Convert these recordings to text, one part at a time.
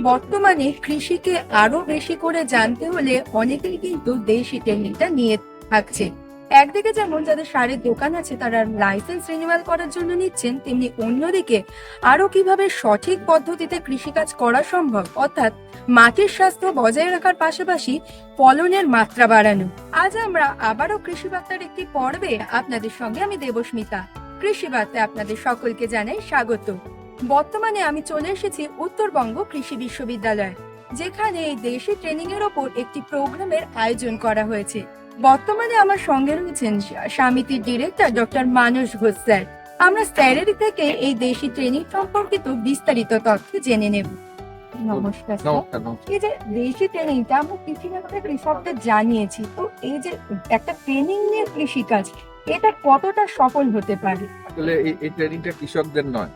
বর্তমানে কৃষিকে আরও বেশি করে জানতে হলে অনেকেই কিন্তু দেশি টেকনিকটা নিয়ে থাকছে। একদিকে যেমন যাদের সারের দোকান আছে, তারা লাইসেন্স রিনিউয়াল করার জন্য নিচ্ছেন, তেমনি অন্যদিকে আরও কীভাবে সঠিক পদ্ধতিতে কৃষিকাজ করা সম্ভব, অর্থাৎ মাটির স্বাস্থ্য বজায় রাখার পাশাপাশি ফলনের মাত্রা বাড়ানো। আজ আমরা আবারও কৃষি বার্তার একটি পর্বে আপনাদের সঙ্গে আমি দেবস্মিতা। কৃষি বার্তায় আপনাদের সকলকে জানাই স্বাগত। বর্তমানে আমি চলে এসেছি উত্তরবঙ্গ কৃষি বিশ্ববিদ্যালয়ে যেখানে এই দেশি ট্রেনিং এর ওপর একটি প্রোগ্রামের আয়োজন করা হয়েছে। বর্তমানে আমার সঙ্গে রয়েছেন সমিতির director doctor Manas Ghosh sir. আমরা স্যারের থেকে এই দেশি ট্রেনিং সম্পর্কিত বিস্তারিত তথ্য জেনে নেব। নমস্কার। এই যে দেশি ট্রেনিংটা আমরা কৃষিক্ষেত্রে কৃষকদের জানিয়েছি তো এই যে একটা ট্রেনিং নিয়ে কৃষিকাজ এটা কতটা সফল হতে পারে? আসলে এই ট্রেনিংটা কৃষকদের নয়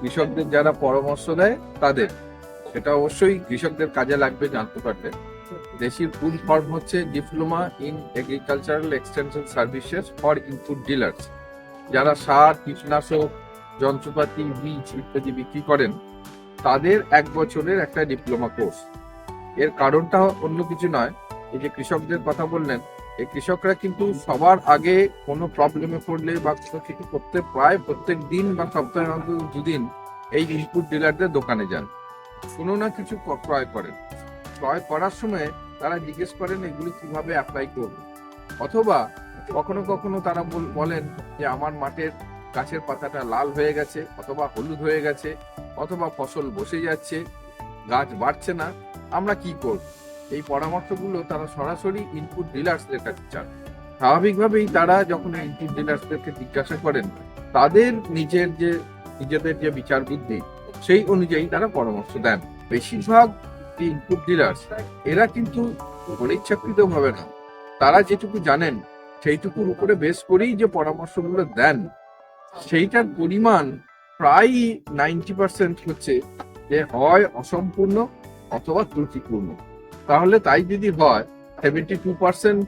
কৃষকদের যারা পরামর্শ দেয়, তাদের। সেটা অবশ্যই কৃষকদের কাজে লাগবে, জানতে পারবে। দেশির ফুল ফর্ম হচ্ছে diploma in agricultural extension services for input dealers. যারা সার, কীটনাশক, যন্ত্রপাতি, বীজ ইত্যাদি বিক্রি করেন, তাদের এক বছরের একটা ডিপ্লোমা কোর্স। এর কারণটা অন্য কিছু নয়। এই যে কৃষকদের কথা বললেন এই কৃষকরা কিন্তু সবার আগে কোনো প্রবলেমে পড়লে বা কিছু করতে প্রায় প্রত্যেক দিন বা সপ্তাহের অন্তত দুদিন এই ইনপুট ডিলারদের দোকানে যান। কোনো না কিছু ক্রয় করেন। ক্রয় করার সময় তারা জিজ্ঞেস করেন, এগুলি কীভাবে অ্যাপ্লাই করব? অথবা কখনো কখনো তারা বলেন যে, আমার মাঠের গাছের পাতাটা লাল হয়ে গেছে অথবা হলুদ হয়ে গেছে অথবা ফসল বসে যাচ্ছে, গাছ বাড়ছে না, আমরা কি করব? এই পরামর্শগুলো তারা সরাসরি ইনপুট ডিলার্সদের কাছে চান। স্বাভাবিকভাবেই তারা যখন ইনপুট ডিলার্সদেরকে জিজ্ঞাসা করেন, তাদের নিজের যে, নিজেদের যে বিচার বুদ্ধি, সেই অনুযায়ী তারা পরামর্শ দেন। বেশিরভাগ ইনপুট ডিলার্স এরা কিন্তু অনিচ্ছাকৃত ভাবে না। তারা যেটুকু জানেন, সেইটুকুর উপরে বেশ করেই যে পরামর্শগুলো দেন, সেইটার পরিমাণ প্রায় নাইনটি পার্সেন্ট হচ্ছে যে হয় অসম্পূর্ণ অথবা ত্রুটিপূর্ণ। তাহলে তাই যদি হয় সেভেন্টি টু পার্সেন্ট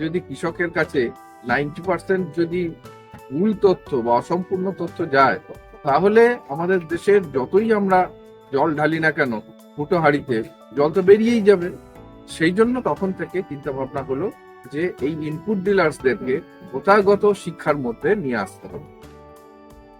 যদি কৃষকের কাছে নাইনটি পার্সেন্ট যদি ভুল তথ্য বা অসম্পূর্ণ তথ্য যায়, তাহলে আমাদের দেশের যতই আমরা জল ঢালি না কেন, ফুটো হাড়িতে জল তো বেরিয়েই যাবে। সেই জন্য তখন থেকে চিন্তা ভাবনা হলো যে এই ইনপুট ডিলার্সদেরকে প্রথাগত শিক্ষার মধ্যে নিয়ে আসতে হবে।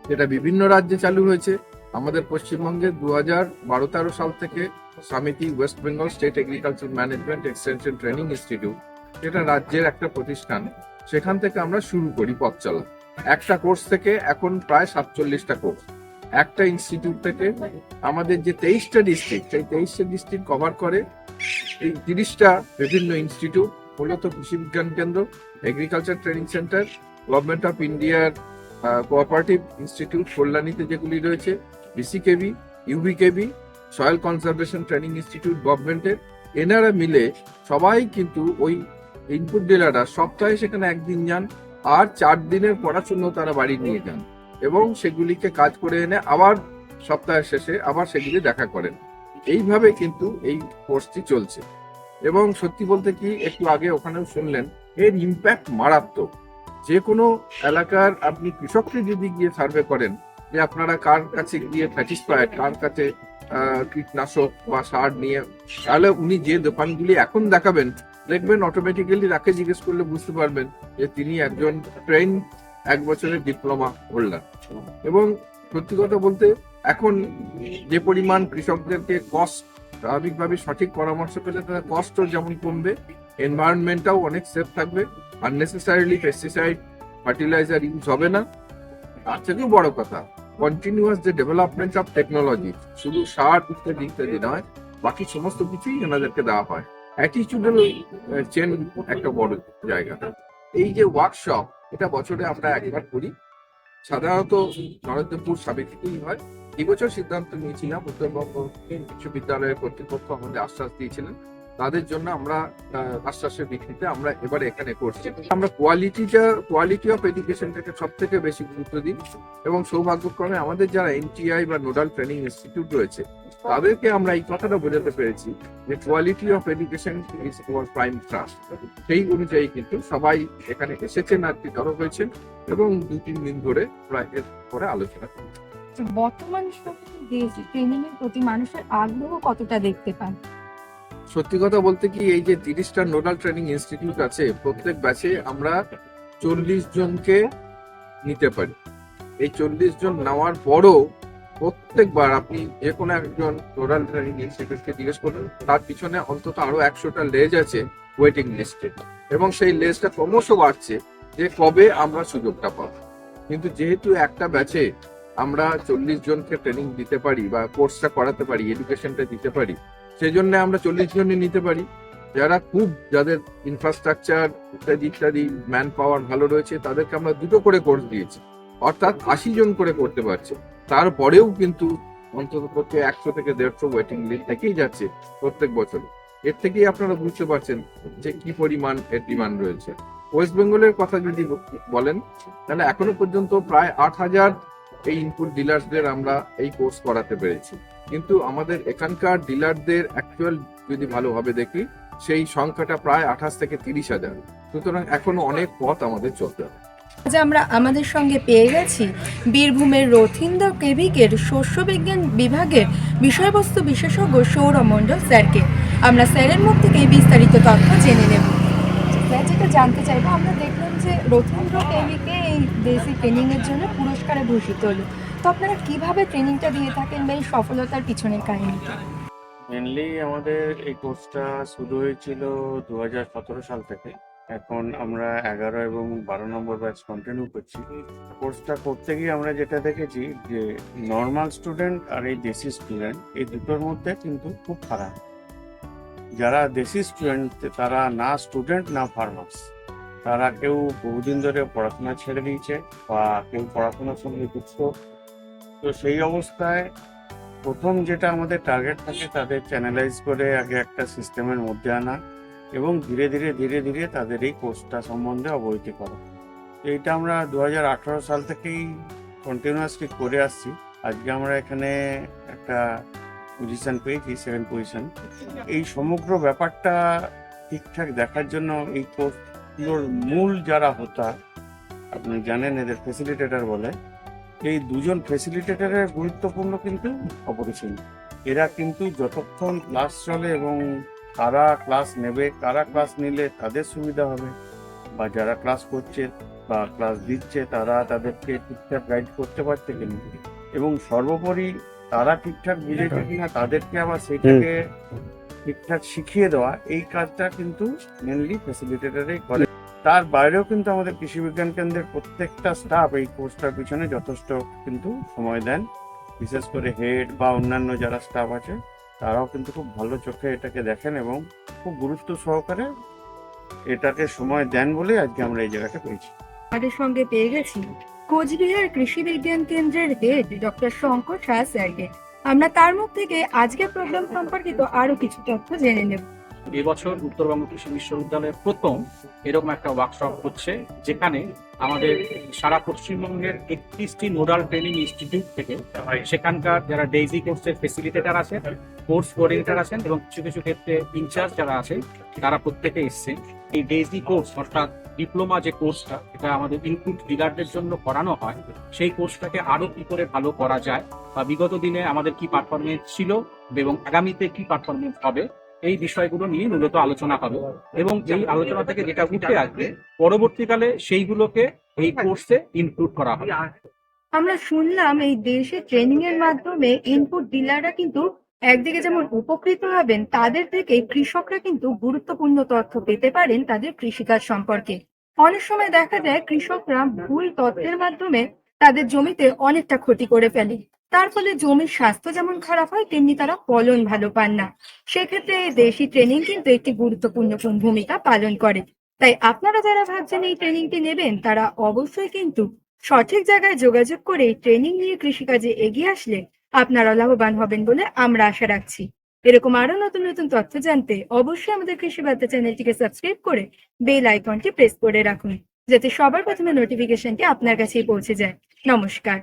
যেটা বিভিন্ন রাজ্যে চালু হয়েছে আমাদের পশ্চিমবঙ্গে দু হাজার বারো তেরো সাল থেকে সমিতি West Bengal state agriculture management extension training institute, যেটা রাজ্যের একটা প্রতিষ্ঠান, সেখান থেকে আমরা শুরু করি পথ চলা। একটা কোর্স থেকে এখন প্রায় সাতচল্লিশটা কোর্স। একটা ইনস্টিটিউট থেকে আমাদের যে তেইশটা ডিস্ট্রিক্ট, সেই তেইশটা ডিস্ট্রিক্ট কভার করে এই তিরিশটা বিভিন্ন ইনস্টিটিউট, মূলত কৃষি বিজ্ঞান কেন্দ্র, agriculture training centre, government of ইন্ডিয়ার কোঅপারেটিভ ইনস্টিটিউট, কল্যাণীতে যেগুলি রয়েছে BCKV UBKV soil conservation training institute গভর্নমেন্টের এনারা মিলে সবাই কিন্তু ওই ইনপুট ডিলাররা সপ্তাহে সেখানে একদিন যান আর চার দিনের পড়াশুনো তারা বাড়ি নিয়ে যান এবং সেগুলিকে কাজ করে এনে আবার সপ্তাহের শেষে আবার সেগুলি দেখা করেন। এইভাবে কিন্তু এই কোর্সটি চলছে। এবং সত্যি বলতে কি, একটু আগে ওখানেও শুনলেন, এর ইম্প্যাক্ট মারাত্মক। যে কোনো এলাকার আপনি কৃষককে যদি গিয়ে সার্ভে করেন যে আপনারা কার কাছে গিয়ে স্যাটিসফাইড কার কাছে কীটনাশক বা সার নিয়ে, তাহলে উনি যে দোকানগুলি এখন দেখাবেন, দেখবেন অটোমেটিক্যালি তাকে জিজ্ঞেস করলে বুঝতে পারবেন যে তিনি একজন ট্রেন এক বছরের ডিপ্লোমা হোল্ডার এবং সত্যি কথা বলতে, এখন যে পরিমাণ কৃষকদেরকে কস্ট স্বাভাবিকভাবে সঠিক পরামর্শ পেলে তাদের কস্টও যেমন কমবে এনভায়রনমেন্টটাও অনেক সেফ থাকবে আননেসেসারিলি পেস্টিসাইড ফার্টিলাইজার ইউজ হবে না। তার থেকেও বড় কথা কন্টিনিউয়াস যে ডেভেলপমেন্ট অফ টেকনোলজি শুধু সার ইত্যাদি ইত্যাদি নয় বাকি সমস্ত কিছুই এনাদেরকে দেওয়া হয়। অ্যাটিচিউডাল চেন একটা বড় জায়গা। এই যে ওয়ার্কশপ এটা বছরে আমরা একবার করি। সাধারণত নরেন্দ্রপুর সাবেকিতেই হয়। এবছর সিদ্ধান্ত নিয়েছিলাম উত্তরবঙ্গ বিশ্ববিদ্যালয়ের কর্তৃপক্ষ আমাদের আশ্বাস দিয়েছিলেন। তাদের জন্য আমরা আশ্বাসের ভিত্তিতে আমরা এবারে এখানে করছি। আমরা কোয়ালিটিটা কোয়ালিটি অফ এডুকেশনটাকে সব থেকে বেশি গুরুত্ব দিই এবং সৌভাগ্যক্রমে আমাদের যারা এনটিআই বা নোডাল ট্রেনিং ইনস্টিটিউট রয়েছে তাদেরকে আমরা এই কথাটা বোঝাতে পেরেছি যে quality of education is our prime trust সেই অনুযায়ী কিন্তু সবাই এখানে এসেছেন আর কি জড়ো হয়েছেন এবং দু তিন দিন ধরে আমরা এর পরে আলোচনা করছি বর্তমান ট্রেনিং এর প্রতি মানুষের আগ্রহ কতটা দেখতে পান? সত্যি কথা বলতে কি, এই যে তিরিশটা নোডাল ট্রেনিং ইনস্টিটিউট আছে, প্রত্যেক ব্যাচে আমরা চল্লিশ জনকে নিতে পারি। এই চল্লিশ জন নেওয়ার পরও প্রত্যেকবার আপনি যে কোনো একজন নোডাল ট্রেনিং ইনস্টিটিউটকে জিজ্ঞেস করুন, তার পিছনে অন্তত আরও একশোটা লেজ আছে ওয়েটিং লিস্টে এবং সেই লেজটা ক্রমশ বাড়ছে যে কবে আমরা সুযোগটা পাবো। কিন্তু যেহেতু একটা ব্যাচে আমরা চল্লিশ জনকে ট্রেনিং দিতে পারি বা কোর্সটা করাতে পারি এডুকেশনটা দিতে পারি সেই জন্য আমরা চল্লিশ জনই নিতে পারি। যারা খুব, যাদের ইনফ্রাস্ট্রাকচার ইত্যাদি ইত্যাদি ম্যান পাওয়ার ভালো রয়েছে, তাদেরকে আমরা দুটো করে কোর্স দিয়েছি। অর্থাৎ আশি জন করে করতে পারছে। তারপরেও কিন্তু অন্তত পক্ষে একশো থেকে দেড়শো ওয়েটিং লিস্ট থেকেই যাচ্ছে প্রত্যেক বছর। এর থেকেই আপনারা বুঝতে পারছেন যে কি পরিমাণ এর ডিমান্ড রয়েছে। ওয়েস্ট বেঙ্গলের কথা যদি বলেন, তাহলে এখনও পর্যন্ত প্রায় আট হাজার এই ইনপুট ডিলার্সদের আমরা এই কোর্স করাতে পেরেছি। কিন্তু আমাদের এখানকার ডিলারদের অ্যাকচুয়াল যদি ভালোভাবে দেখি, সেই সংখ্যাটা প্রায় আঠাশ থেকে তিরিশ হাজার। সুতরাং এখনও অনেক পথ আমাদের চলতে হবে। আজ আমরা আমাদের সঙ্গে পেয়ে গেছি বীরভূমের রথীন্দ্র কেভিকের শস্য বিজ্ঞান বিভাগের বিষয়বস্তু বিশেষজ্ঞ সৌরভ মণ্ডল স্যারকে। আমরা স্যারের মুখ থেকে বিস্তারিত তথ্য জেনে নেব। স্যার, যেটা জানতে চাইব, আমরা দেখলাম যে রথীন্দ্র কেভিকে এই দেশি ট্রেনিং এর জন্য পুরস্কারে ভূষিত হলো। তো আপনারা কীভাবে ট্রেনিংটা দিয়ে থাকেন বা এই সফলতার পিছনের কাহিনীটা মেনলি আমাদের এই কোর্সটা শুরু হয়েছিল দু হাজার সতেরো সাল থেকে। এখন আমরা এগারো এবং বারো নম্বর ব্যাচ কন্টিনিউ করছি। কোর্সটা করতে গিয়ে আমরা যেটা দেখেছি যে নর্মাল স্টুডেন্ট আর এই দেশি স্টুডেন্ট এই দুটোর মধ্যে কিন্তু খুব খারাপ যারা দেশি স্টুডেন্ট তারা না স্টুডেন্ট না ফার্মার্স তারা কেউ বহুদিন ধরে পড়াশোনা ছেড়ে দিয়েছে বা কেউ পড়াশোনার সঙ্গে যুক্ত তো সেই অবস্থায় প্রথম যেটা আমাদের টার্গেট থাকে তাদের চ্যানেলাইজ করে আগে একটা সিস্টেমের মধ্যে আনা এবং ধীরে ধীরে ধীরে ধীরে তাদের এই কোর্সটা সম্বন্ধে অবহিত করা। এইটা আমরা দু হাজার আঠারো সাল থেকেই কন্টিনিউয়াসলি করে আসছি। আজকে আমরা এখানে একটা পজিশন পেয়েছি সেকেন্ড পজিশন এই সমগ্র ব্যাপারটা ঠিকঠাক দেখার জন্য এই কোর্সগুলোর মূল যারা হতা, আপনি জানেন এদের ফেসিলিটেটার বলে এই দুজন ফেসিলিটেটরের গুরুত্বপূর্ণ কিন্তু অপরিসীম। এরা কিন্তু যতক্ষণ ক্লাস চলে এবং কারা ক্লাস নেবে কারা ক্লাস নিলে তাদের সুবিধা হবে। বা যারা ক্লাস করছে বা ক্লাস দিচ্ছে তারা তাদেরকে ঠিকঠাক গাইড করতে পারছে কিনা। এবং সর্বোপরি তারা ঠিকঠাক বুঝেছে কিনা তাদেরকে আবার সেটাকে ঠিকঠাক শিখিয়ে দেওয়া এই কাজটা কিন্তু মেনলি ফেসিলিটেটরই করে। তার বাইরেও কিন্তু আমাদের কৃষি বিজ্ঞান কেন্দ্রের প্রত্যেকটা স্টাফ এই কোর্সটার পিছনে যথেষ্ট কিন্তু সময় দেন। বিশেষ করে হেড বা অন্যান্য যারা স্টাফ আছে, তারাও কিন্তু খুব ভালো চোখে এটাকে দেখেন এবং খুব গুরুত্ব সহকারে এটাকে সময় দেন বলে আজকে আমরা এই জায়গাটা পেয়েছি। আমাদের সঙ্গে পেয়ে গেছি কোচবিহার কৃষি বিজ্ঞান কেন্দ্রের হেড ডক্টর শঙ্কর শাহ স্যারকে। আমরা তার মুখ থেকে আজকের প্রোগ্রাম সম্পর্কিত আরও কিছু তথ্য জেনে নেব। এবছর উত্তরবঙ্গ কৃষি বিশ্ববিদ্যালয়ের প্রথম এরকম একটা ওয়ার্কশপ হচ্ছে, যেখানে আমাদের সারা পশ্চিমবঙ্গের একত্রিশটি নোডাল ট্রেনিং ইনস্টিটিউট থেকে সেখানকার যারা ডেইজি কোর্সের ফেসিলিটেটার আছেন কোর্স কোঅর্ডিনেটর আছেন এবং কিছু কিছু ক্ষেত্রে ইনচার্জ যারা আছেন, তারা প্রত্যেকে এসছেন। এই ডেইজি কোর্স অর্থাৎ ডিপ্লোমা যে কোর্সটা এটা আমাদের ইনপুট ডিলারদের জন্য করানো হয়। সেই কোর্সটাকে আরও কি করে ভালো করা যায় বা বিগত দিনে আমাদের কি পারফরমেন্স ছিল এবং আগামীতে কি পারফরমেন্স হবে এই বিষয়গুলো নিয়ে মূলত আলোচনা হবে এবং এই আলোচনা থেকে যেটা উঠে আসবে, পরবর্তীকালে সেইগুলোকে এই কোর্সে ইনক্লুড করা হবে। আমরা শুনলাম এই দেশে ট্রেনিং এর মাধ্যমে ইনপুট ডিলাররা কিন্তু একদিকে যেমন উপকৃত হবেন, তাদের থেকে কৃষকরা কিন্তু গুরুত্বপূর্ণ তথ্য পেতে পারেন তাদের কৃষিকাজ সম্পর্কে। অনেক সময় দেখা যায় কৃষকরা ভুল তথ্যের মাধ্যমে তাদের জমিতে অনেকটা ক্ষতি করে ফেলে। তার ফলে জমির স্বাস্থ্য যেমন খারাপ হয়, তেমনি তারা ফলন ভালো পান না। সেক্ষেত্রে দেশি ট্রেনিং কিন্তু একটি গুরুত্বপূর্ণ ভূমিকা পালন করে। তাই আপনারা যারা ভাবছেন এই ট্রেনিংটি নেবেন, তারা অবশ্যই কিন্তু সঠিক জায়গায় যোগাযোগ করে ট্রেনিং নিয়ে কৃষিকাজে এগিয়ে আসলে আপনারা লাভবান হবেন বলে আমরা আশা রাখছি। এরকম আরও নতুন নতুন তথ্য জানতে অবশ্যই আমাদের কৃষি বার্তা চ্যানেলটিকে সাবস্ক্রাইব করে বেল আইকনটি প্রেস করে রাখুন, যাতে সবার প্রথমে নোটিফিকেশনটি আপনার কাছেই পৌঁছে যায়। নমস্কার।